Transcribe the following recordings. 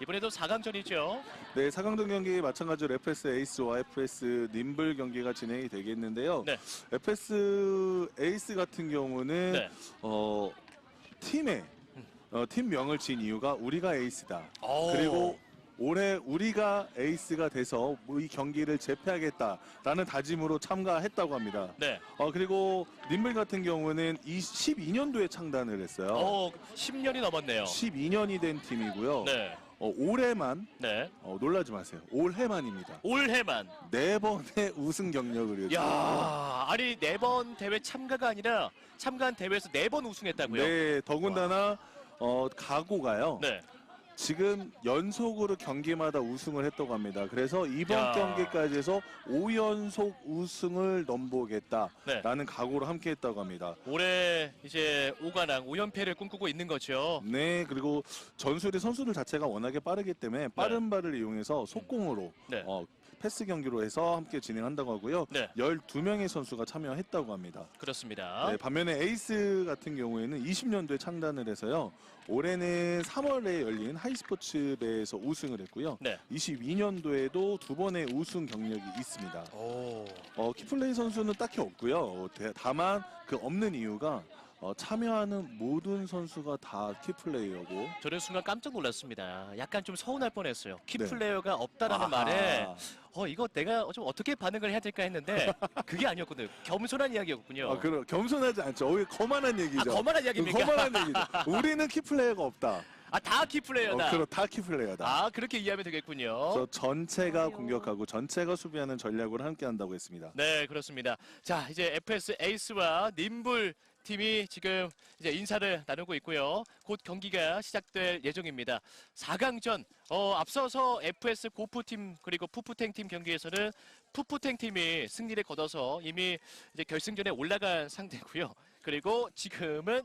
이번에도 4강전이죠. 네, 4강전 경기 마찬가지로 FS 에이스와 FS 님블 경기가 진행이 되겠는데요. 네. FS 에이스 같은 경우는 네. 어, 팀에 어, 팀명을 지은 이유가 우리가 에이스다. 오. 그리고 올해 우리가 에이스가 돼서 뭐이 경기를 제패하겠다라는 다짐으로 참가했다고 합니다. 네. 어, 그리고 님블 같은 경우는 이 12년도에 창단을 했어요. 어, 10년이 넘었네요. 12년이 된 팀이고요. 네. 어, 올해만 네. 어, 놀라지 마세요. 올해만입니다. 올해만. 네 번의 우승 경력을 이어집니다. 야, 아니 네 번 대회 참가가 아니라 참가한 대회에서 네 번 우승했다고요? 네, 더군다나 어, 각오가요. 네. 지금 연속으로 경기마다 우승을 했다고 합니다. 그래서 이번 야. 경기까지 해서 5연속 우승을 넘보겠다라는 네. 각오로 함께 했다고 합니다. 올해 이제 5관왕 5연패를 꿈꾸고 있는 거죠. 네, 그리고 전술이 선수들 자체가 워낙에 빠르기 때문에 빠른 발을 이용해서 속공으로 네. 어, 패스 경기로 해서 함께 진행한다고 하고요. 네. 12명의 선수가 참여했다고 합니다. 그렇습니다. 네, 반면에 에이스 같은 경우에는 20년도에 창단을 해서요. 올해는 3월에 열린 하이스포츠배에서 우승을 했고요. 네. 22년도에도 두 번의 우승 경력이 있습니다. 오. 어, 키플레이 선수는 딱히 없고요. 어, 대- 다만 그 없는 이유가 어, 참여하는 모든 선수가 다 키플레이어고 저는 순간 깜짝 놀랐습니다. 약간 좀 서운할 뻔했어요. 키 네. 플레이어가 없다라는 아하. 말에 어 이거 내가 좀 어떻게 반응을 해야 될까 했는데 그게 아니었거든요. 겸손한 이야기였군요. 아, 그럼 겸손하지 않죠. 오히려 거만한 아, 얘기죠. 거만한 이야기입니까? 거만한 얘기죠. 우리는 키플레이어가 없다. 아, 다 키 플레이어다. 어, 그럼 다 키플레이어다. 아, 그렇게 이해하면 되겠군요. 저 전체가 공격하고 전체가 수비하는 전략을 함께 한다고 했습니다. 네, 그렇습니다. 자, 이제 FS 에이스와 님불 팀이 지금 이제 인사를 나누고 있고요. 곧 경기가 시작될 예정입니다. 4강전 어, 앞서서 FS 고프 팀 그리고 푸푸탱 팀 경기에서는 푸푸탱 팀이 승리를 거둬서 이미 이제 결승전에 올라간 상태고요. 그리고 지금은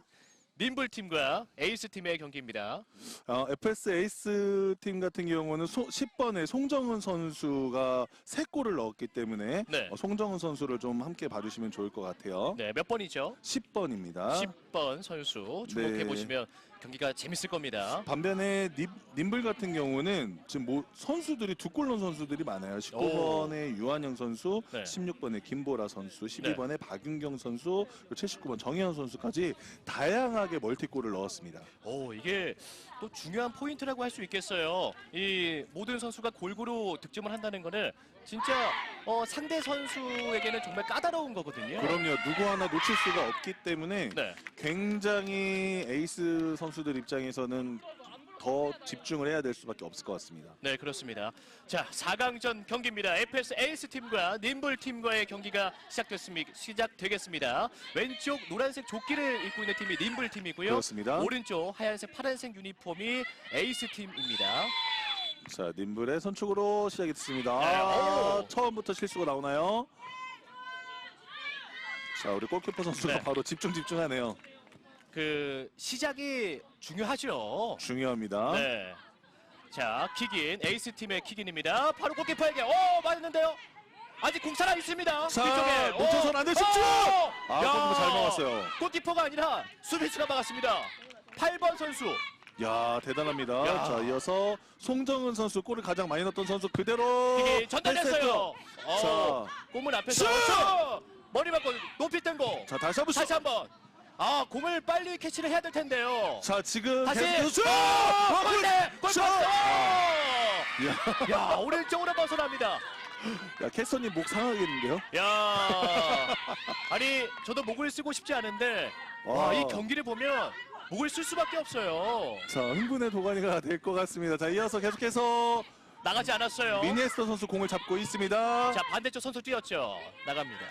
님불 팀과 에이스 팀의 경기입니다. 어, FS 에이스 팀 같은 경우는 소, 10번에 송정은 선수가 3골을 넣었기 때문에 네. 어, 송정은 선수를 좀 함께 봐주시면 좋을 것 같아요. 네, 몇 번이죠? 10번입니다. 10번 선수 주목해 네. 보시면 경기가 재밌을 겁니다. 반면에 님, 님블 같은 경우는 지금 뭐 선수들이 두 골 넣은 선수들이 많아요. 19번에 유한영 선수, 네. 16번에 김보라 선수, 12번에 박윤경 선수, 그리고 79번 정혜원 선수까지 다양 하게 멀티골을 넣었습니다. 오 이게 또 중요한 포인트라고 할 수 있겠어요. 이 모든 선수가 골고루 득점을 한다는 거는 진짜 어, 상대 선수에게는 정말 까다로운 거거든요. 그럼요. 누구 하나 놓칠 수가 없기 때문에 네. 굉장히 에이스 선수들 입장에서는 더 집중을 해야 될 수밖에 없을 것 같습니다. 네, 그렇습니다. 자, 4강전 경기입니다. FS 에이스 팀과 님블 팀과의 경기가 시작됐습니다. 시작되겠습니다. 왼쪽 노란색 조끼를 입고 있는 팀이 님블 팀이고요. 그렇습니다. 오른쪽 하얀색 파란색 유니폼이 에이스 팀입니다. 자, 님블의 선축으로 시작이 됐습니다. 네, 아, 오. 처음부터 실수가 나오나요? 자, 우리 골키퍼 선수가 네. 바로 집중 집중하네요. 그 시작이 중요하죠. 중요합니다. 네. 자, 킥인 에이스 팀의 킥인입니다. 바로 골키퍼에게 오 맞았는데요. 아직 공 살아 있습니다. 자, 뒤쪽에. 놓쳐선 오! 안 돼, 집중! 오! 아, 야! 골키퍼 잘 막았어요. 골키퍼가 아니라 수비수가 막았습니다. 8번 선수. 야, 대단합니다. 야. 자, 이어서 송정은 선수 골을 가장 많이 넣었던 선수 그대로 킥인 전달했어요. 패스했죠. 어, 골문 앞에서 슛! 슛! 머리 맞고 높이 뜬 거. 자, 다시 한번 슛. 다시 한번. 아, 공을 빨리 캐치를 해야 될 텐데요. 자, 지금 다시 계속 슛! 어, 골! 골대! 골 슛! 야, 야, 오른쪽으로 벗어납니다. 야, 캐서님 목 상하겠는데요? 야, 아니 저도 목을 쓰고 싶지 않은데 와, 와. 이 경기를 보면 목을 쓸 수밖에 없어요. 자, 흥분의 도가니가 될 것 같습니다. 자, 이어서 계속해서 나가지 않았어요. 미니에스터 선수 공을 잡고 있습니다. 자 반대쪽 선수 뛰었죠. 나갑니다.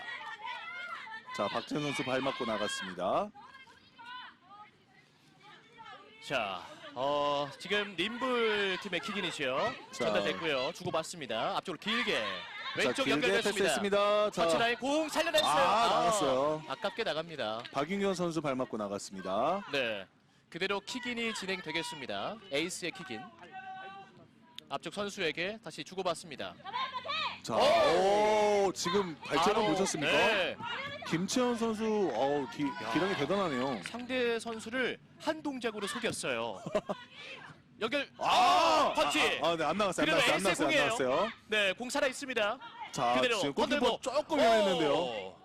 자, 박찬 선수 발 맞고 나갔습니다. 자, 어 지금 님블 팀의. 자. 전달됐고요. 주고받습니다. 앞쪽으로 길게 자, 왼쪽 길게 연결됐습니다. 패스했습니다. 자, 터치라인 공 살려냈어요. 아, 나갔어요. 아깝게 나갑니다. 박윤경 선수 발 맞고 나갔습니다. 네. 그대로 킥인이 진행되겠습니다. 에이스의 킥인. 앞쪽 선수에게 다시 주고받습니다. 자, 오! 오, 지금 발전을 바로, 보셨습니까? 네. 김채원 선수, 어우, 기, 기량이 대단하네요. 상대 선수를 한 동작으로 속였어요. 연결. 아, 펀치. 아, 아, 네, 안 나갔어요. 안 그래도 나갔어요. 안 나갔어요. 안 공이에요. 나갔어요. 네, 공 살아 있습니다. 자, 그대로 지금. 골키퍼 조금 위험했는데요. 오.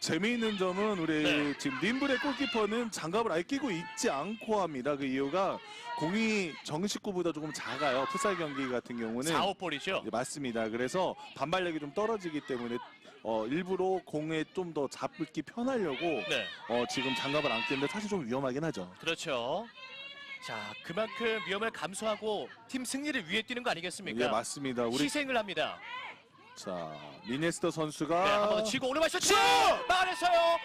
재미있는 점은 우리 네. 지금 님블의 골키퍼는 장갑을 아예 끼고 있지 않고 합니다. 그 이유가 공이 정식구보다 조금 작아요. 풋살 경기 같은 경우는 4, 5볼이죠. 네, 맞습니다. 그래서 반발력이 좀 떨어지기 때문에 어, 일부러 공에 좀 더 잡기 편하려고 네, 어, 지금 장갑을 안 끼는데 사실 좀 위험하긴 하죠. 그렇죠. 자, 그만큼 위험을 감수하고 팀 승리를 위해 뛰는 거 아니겠습니까? 예, 맞습니다. 우리 희생을 합니다. 자 미네스터 네, 선수가 한번 더 치고 오른발 슈팅! 슛! 막아냈어요.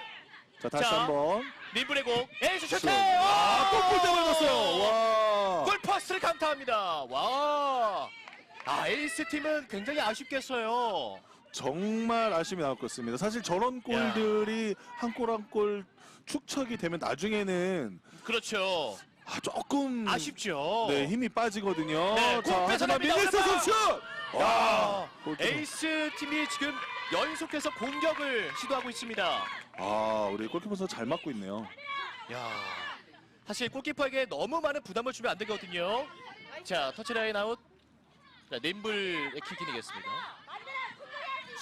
자 다시 자, 한번 민블의 공. 에이스 슈팅! 아, 또 골대를 넣었어요. 와. 골퍼스를 강타합니다. 와. 아, 에이스 팀은 굉장히 아쉽겠어요. 정말 아쉬움이 같습니다. 사실 저런 골들이 한 골 한 골 축척이 되면 나중에는 그렇죠. 아, 조금 아쉽죠. 네, 힘이 빠지거든요. 네, 자, 골 오른발! 선수! 와, 야, 골대로. 에이스 팀이 지금 연속해서 공격을 시도하고 있습니다. 아, 우리 골키퍼 선수 잘 맞고 있네요. 야, 사실 골키퍼에게 너무 많은 부담을 주면 안 되거든요. 자, 터치라인 아웃. 자, 림블의 킥인이겠습니다.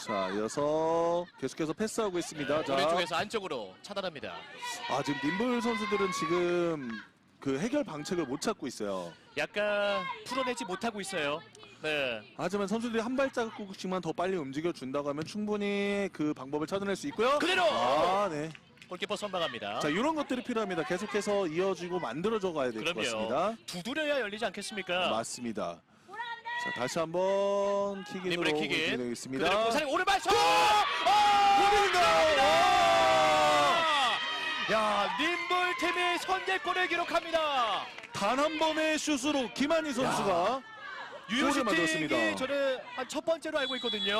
자, 이어서 계속해서 패스하고 있습니다. 자, 오른쪽에서 안쪽으로 차단합니다. 아, 지금 님블 선수들은 지금 그 해결 방책을 못 찾고 있어요. 약간 풀어내지 못하고 있어요. 네. 하지만 선수들이 한 발자국씩만 더 빨리 움직여 준다고 하면 충분히 그 방법을 찾아낼 수 있고요. 그대로! 아, 네. 골키퍼 선방합니다. 자, 이런 것들이 필요합니다. 계속해서 이어지고 만들어져 가야 될 것 그럼요. 같습니다. 두드려야 열리지 않겠습니까? 맞습니다. 자, 다시 한번 킥인으로 림블의 킥인. 그대로 진행하겠습니다. 공사리 오른발 슛! 야, 림블 팀이 선제골을 기록합니다. 단 한 번의 슛으로 김한희 선수가 골을 만들었습니다. 유효슈팅이 저는 한 첫 번째로 알고 있거든요.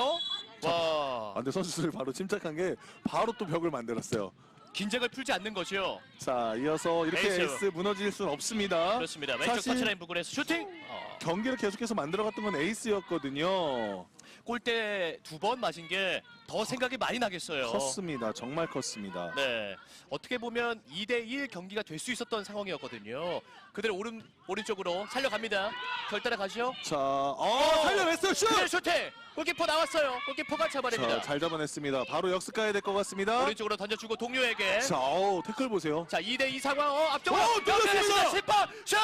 와, 아, 근데 선수들 바로 침착한 게 바로 또 벽을 만들었어요. 긴장을 풀지 않는 거죠. 자, 이어서 이렇게 에이스. 에이스, 무너질 수는 없습니다. 그렇습니다. 왼쪽 사실- 터치라인 부근에서 슈팅. 어, 경기를 계속해서 만들어갔던 건 에이스였거든요. 골대 두 번 맞은 게 더 생각이 많이 나겠어요. 컸습니다. 정말 컸습니다. 네. 어떻게 보면 2대1 경기가 될 수 있었던 상황이었거든요. 그대로 오른 오른쪽으로 살려갑니다. 결단에 가죠. 자, 어, 살려냈어요. 슛! 그대로 슈팅. 골키퍼 나왔어요. 골키퍼가 자, 잡아냅니다. 잘 잡아냈습니다. 바로 역습 가야 될 것 같습니다. 오른쪽으로 던져주고 동료에게. 자, 어우, 태클 보세요. 자, 2대2 상황. 어, 앞쪽으로. 오, 뚫렸습니다. 연결했습니다. 10번. 슛골!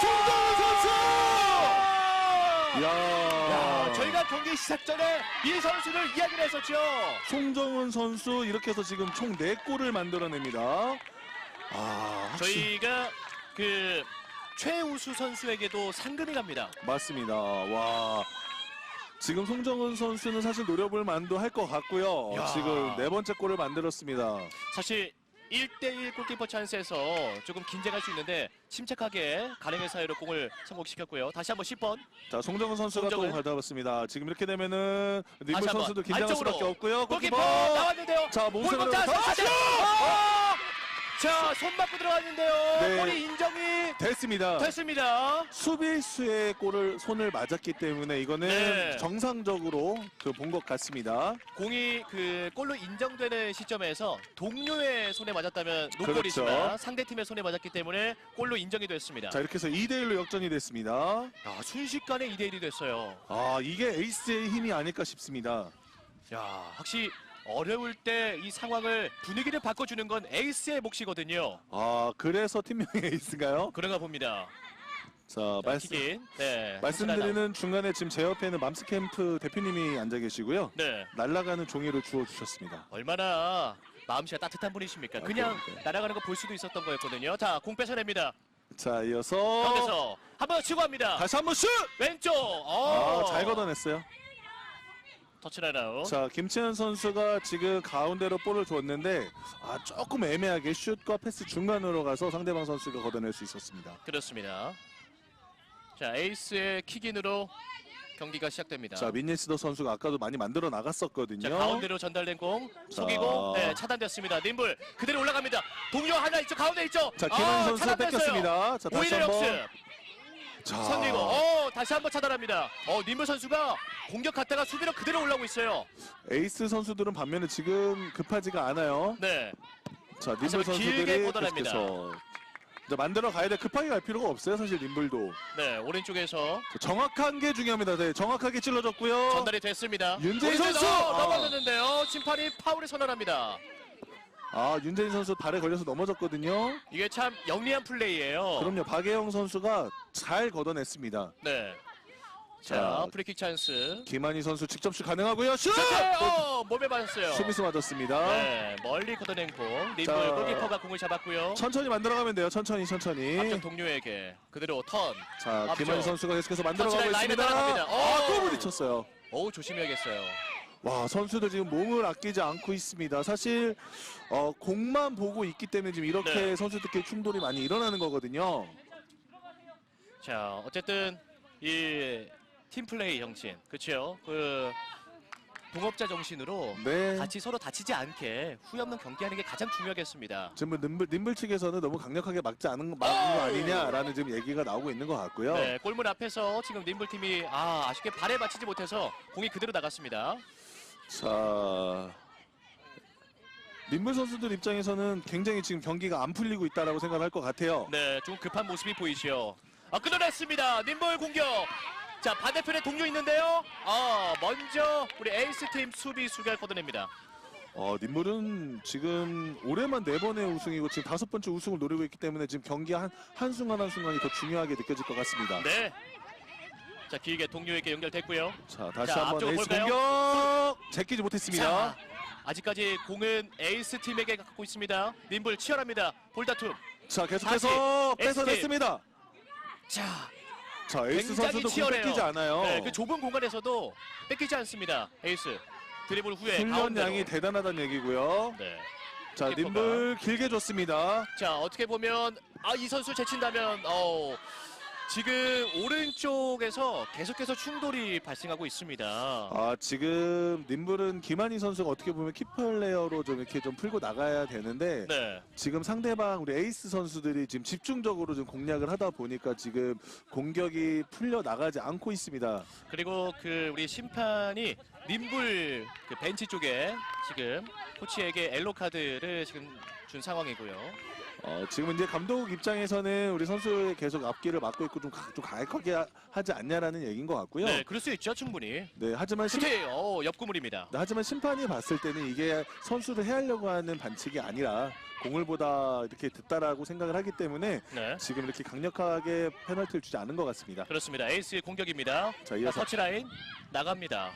송정훈 선수! 야, 야, 저희가 경기 시작 전에 이 선수를 이야기를 했었죠. 송정훈 선수 이렇게 해서 지금 총 4골을 만들어냅니다. 아, 확실히 저희가 그 최우수 선수에게도 상금이 갑니다. 맞습니다. 와. 지금 송정훈 선수는 사실 노려볼 만도 할 것 같고요. 야. 지금 네 번째 골을 만들었습니다. 사실 1대1 골키퍼 찬스에서 조금 긴장할 수 있는데 침착하게 가랭의 사이로 공을 성공시켰고요. 다시 한번 10번. 자, 송정훈 선수가 송정훈. 또 가져왔습니다. 지금 이렇게 되면은 다시 한번 선수도 긴장할 안쪽으로. 수밖에 없고요. 골키퍼 골키퍼! 나왔는데요. 자, 볼 몸싸움으로 자 다시 자, 손 맞고 들어갔는데요. 네. 골이 인정이 됐습니다. 됐습니다. 수비수의 골을 손을 맞았기 때문에 이거는 네. 정상적으로 그본것 같습니다. 공이 그 골로 인정되는 시점에서 동료의 손에 맞았다면 그렇죠. 노골이지만 상대팀의 손에 맞았기 때문에 골로 인정이 됐습니다. 자, 이렇게 해서 2대 1로 역전이 됐습니다. 야, 순식간에 2대 1이 됐어요. 아, 이게 에이스의 힘이 아닐까 싶습니다. 야, 확실히 어려울 때 이 상황을 분위기를 바꿔주는 건 에이스의 몫이거든요. 아, 그래서 팀명이 에이스인가요? 그런가 봅니다. 자, 자, 말씀 킥인. 네. 말씀드리는 중간에 지금 제 옆에는 맘스캠프 대표님이 앉아 계시고요. 네. 날아가는 종이를 주워 주셨습니다. 얼마나 마음씨가 따뜻한 분이십니까? 그냥 그러니까요. 날아가는 거 볼 수도 있었던 거였거든요. 자, 공 뺏어냅니다. 자, 이어서 가운데서 한번더 치고 합니다. 다시 한번 슛! 왼쪽. 아, 어. 잘 걷어냈어요. 터치라인 아웃. 자, 김치현 선수가 지금 가운데로 볼을 줬는데 아, 조금 애매하게 슛과 패스 중간으로 가서 상대방 선수가 걷어낼 수 있었습니다. 그렇습니다. 자, 에이스의 킥인으로 경기가 시작됩니다. 자, 민니스더 선수가 아까도 많이 만들어 나갔었거든요. 자, 가운데로 전달된 공 속이고 네, 차단됐습니다. 님불 그대로 올라갑니다. 동료 하나 있죠. 가운데 있죠. 자, 김한 선수 차단됐어요. 뺏겼습니다. 자, 다시 오히려 한번. 역습. 자, 선리고 어, 다시 한번 차단합니다. 어, 님불 선수가 공격 갔다가 수비로 그대로 올라오고 있어요. 에이스 선수들은 반면에 지금 급하지가 않아요. 네. 자, 님블 한번 길게 선수들이. 계속해서 이제 만들어 가야 돼. 급하게 갈 필요가 없어요. 사실 님블도 네, 오른쪽에서 정확한 게 중요합니다. 네, 정확하게 찔러줬고요. 전달이 됐습니다. 윤재희 선수! 아. 넘어졌는데요. 심판이 파울을 선언합니다. 아 윤재인 선수 발에 걸려서 넘어졌거든요. 이게 참 영리한 플레이예요. 그럼요. 박예영 선수가 잘 걷어냈습니다. 네. 자, 자, 프리킥 찬스. 김한희 선수 직접 슛 가능하고요. 슛! 네, 어, 몸에 맞았어요. 수비수 맞았습니다. 네, 멀리 걷어낸 공. 자. 골키퍼가 공을 잡았고요. 천천히 만들어가면 돼요. 천천히 천천히. 앞쪽 동료에게 그대로 턴. 자 앞쪽. 김한희 선수가 계속해서 만들어가고 있습니다. 아, 오! 또 부딪혔어요. 어우, 조심해야겠어요. 와 선수들 지금 몸을 아끼지 않고 있습니다. 사실 어, 공만 보고 있기 때문에 지금 이렇게 네. 선수들끼리 충돌이 많이 일어나는 거거든요. 자, 어쨌든 이 팀플레이 정신, 그렇죠? 그 동업자 정신으로 네. 같이 서로 다치지 않게 후회 없는 경기하는 게 가장 중요하겠습니다. 지금 뭐 님블, 님블 측에서는 너무 강력하게 막지 않은 막은 거 아니냐라는 지금 얘기가 나오고 있는 것 같고요. 네, 골문 앞에서 지금 님블 팀이 아, 아쉽게 발에 맞히지 못해서 공이 그대로 나갔습니다. 자 님블 선수들 입장에서는 굉장히 지금 경기가 안 풀리고 있다라고 생각할 것 같아요. 네, 좀 급한 모습이 보이죠. 아, 끊어냈습니다. 님볼 공격. 자, 반대편에 동료 있는데요. 아, 먼저 우리 에이스 팀 수비수가 걷어냅니다. 어, 님블은 지금 올해만 네 번의 우승이고 지금 다섯 번째 우승을 노리고 있기 때문에 지금 경기 한, 한순간 한순간이 더 중요하게 느껴질 것 같습니다. 네. 자, 길게 동료에게 연결됐고요. 자, 다시 자, 한번 에이스 볼까요? 공격! 제끼지 못했습니다. 자, 아직까지 공은 에이스 팀에게 갖고 있습니다. 님볼 치열합니다. 볼다툼. 자, 계속해서 다시 뺏어냈습니다. 자, 자, 에이스 굉장히 선수도 공 치열해요. 뺏기지 않아요. 네, 그 좁은 공간에서도 뺏기지 않습니다. 에이스. 드리블 후에 훈련량이 가운데로. 대단하다는 얘기고요. 네. 자, 키퍼가. 님블 길게 줬습니다. 자 어떻게 보면 아 이 선수 제친다면 어 지금 오른쪽에서 계속해서 충돌이 발생하고 있습니다. 아, 지금 님블은 김한희 선수가 어떻게 보면 키플레이어로 좀 이렇게 좀 풀고 나가야 되는데 네, 지금 상대방 우리 에이스 선수들이 지금 집중적으로 좀 공략을 하다 보니까 지금 공격이 풀려 나가지 않고 있습니다. 그리고 그 우리 심판이 님불 그 벤치 쪽에 지금 코치에게 엘로 카드를 지금 준 상황이고요. 어, 지금 이제 감독 입장에서는 우리 선수의 계속 앞길을 막고 있고 좀, 가- 좀 가혹하게 하- 하지 않냐라는 얘기인 것 같고요. 네, 그럴 수 있죠 충분히. 네, 하지만 심, 특히 어 옆구물입니다. 네, 하지만 심판이 봤을 때는 이게 선수를 해하려고 하는 반칙이 아니라 공을 보다 이렇게 듣다라고 생각을 하기 때문에 네, 지금 이렇게 강력하게 페널티를 주지 않은 것 같습니다. 그렇습니다. 에이스의 공격입니다. 자, 자, 이어서 터치라인 나갑니다.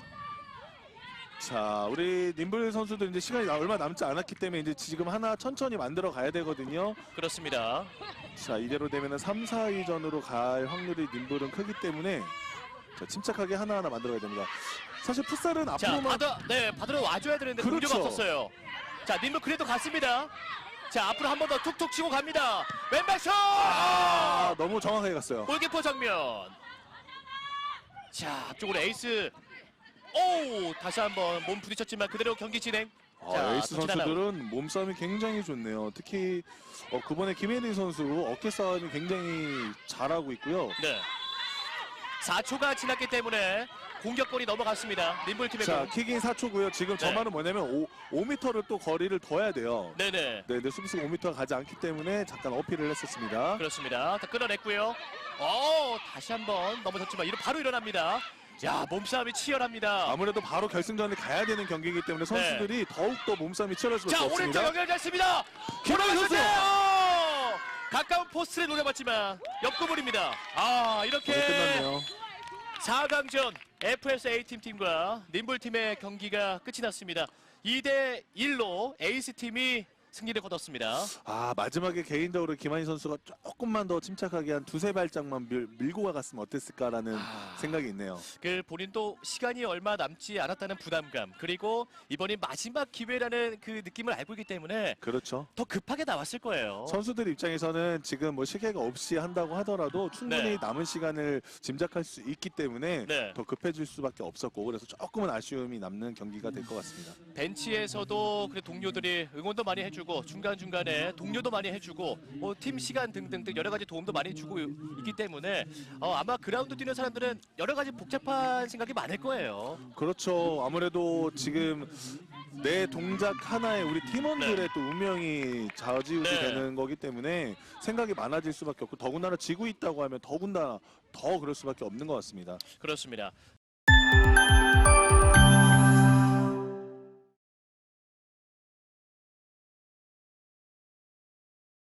자, 우리 님블 선수들 이제 시간이 나- 얼마 남지 않았기 때문에 이제 지금 하나 천천히 만들어 가야 되거든요. 그렇습니다. 자, 이대로 되면은 3, 4위전으로 갈 확률이 님블은 크기 때문에 자, 침착하게 하나하나 만들어야 됩니다. 사실 풋살은 자, 앞으로만 받아, 네, 받으러 와줘야 되는데 그렇죠. 동료가 없었어요. 자, 님도 그래도 갔습니다. 자, 앞으로 한 번 더 툭툭 치고 갑니다. 왼발 슛! 아, 너무 정확하게 갔어요. 골키퍼 장면. 자, 앞쪽으로 에이스. 오, 다시 한번 몸 부딪혔지만 그대로 경기 진행. 아, 자, 에이스 선수들은 몸싸움이 굉장히 좋네요. 특히 어, 그번에 김혜린 선수 어깨 싸움이 굉장히 잘하고 있고요. 네. 4초가 지났기 때문에 공격권이 넘어갔습니다. 님볼 팀의 자, 공. 킥인 4초고요. 지금 저 네. 말은 뭐냐면 5, 5m를 또 거리를 둬야 돼요. 네네. 네, 근데 수비수가 5m가 가지 않기 때문에 잠깐 어필을 했었습니다. 그렇습니다. 다 끌어냈고요. 어, 다시 한번 넘어졌지만 이로 바로 일어납니다. 야, 몸싸움이 치열합니다. 아무래도 바로 결승전에 가야 되는 경기이기 때문에 선수들이 더욱더 몸싸움이 치열할 수밖에 자, 오른쪽 없습니다. 연결됐습니다. 김하민 선수! 노려봤는데요. 가까운 포스트를 노려봤지만 옆구물입니다. 아, 이렇게 끝났네요. 4강전 FS A팀 팀과 님볼 팀의 경기가 끝이 났습니다. 2대 1로 에이스 팀이 승리를 거뒀습니다. 아 마지막에 개인적으로 김한희 선수가 조금만 더 침착하게 한 두세 발짝만 밀, 밀고 가갔으면 어땠을까라는 아. 생각이 있네요. 그 본인도 시간이 얼마 남지 않았다는 부담감 그리고 이번이 마지막 기회라는 그 느낌을 알고 있기 때문에 그렇죠. 더 급하게 나왔을 거예요. 선수들 입장에서는 지금 뭐 시계가 없이 한다고 하더라도 충분히 네. 남은 시간을 짐작할 수 있기 때문에 네. 더 급해질 수밖에 없었고 그래서 조금은 아쉬움이 남는 경기가 될 것 같습니다. 벤치에서도 그 동료들이 응원도 많이 해주고 해주고 중간 중간에 동료도 많이 해주고 뭐 팀 시간 등등등 여러 가지 도움도 많이 주고 있기 때문에 어, 아마 그라운드 뛰는 사람들은 여러 가지 복잡한 생각이 많을 거예요. 그렇죠. 아무래도 지금 내 동작 하나에 우리 팀원들의 또 운명이 좌지우지 네. 되는 거기 때문에 생각이 많아질 수밖에 없고 더군다나 지고 있다고 하면 더군다나 더 그럴 수밖에 없는 것 같습니다. 그렇습니다.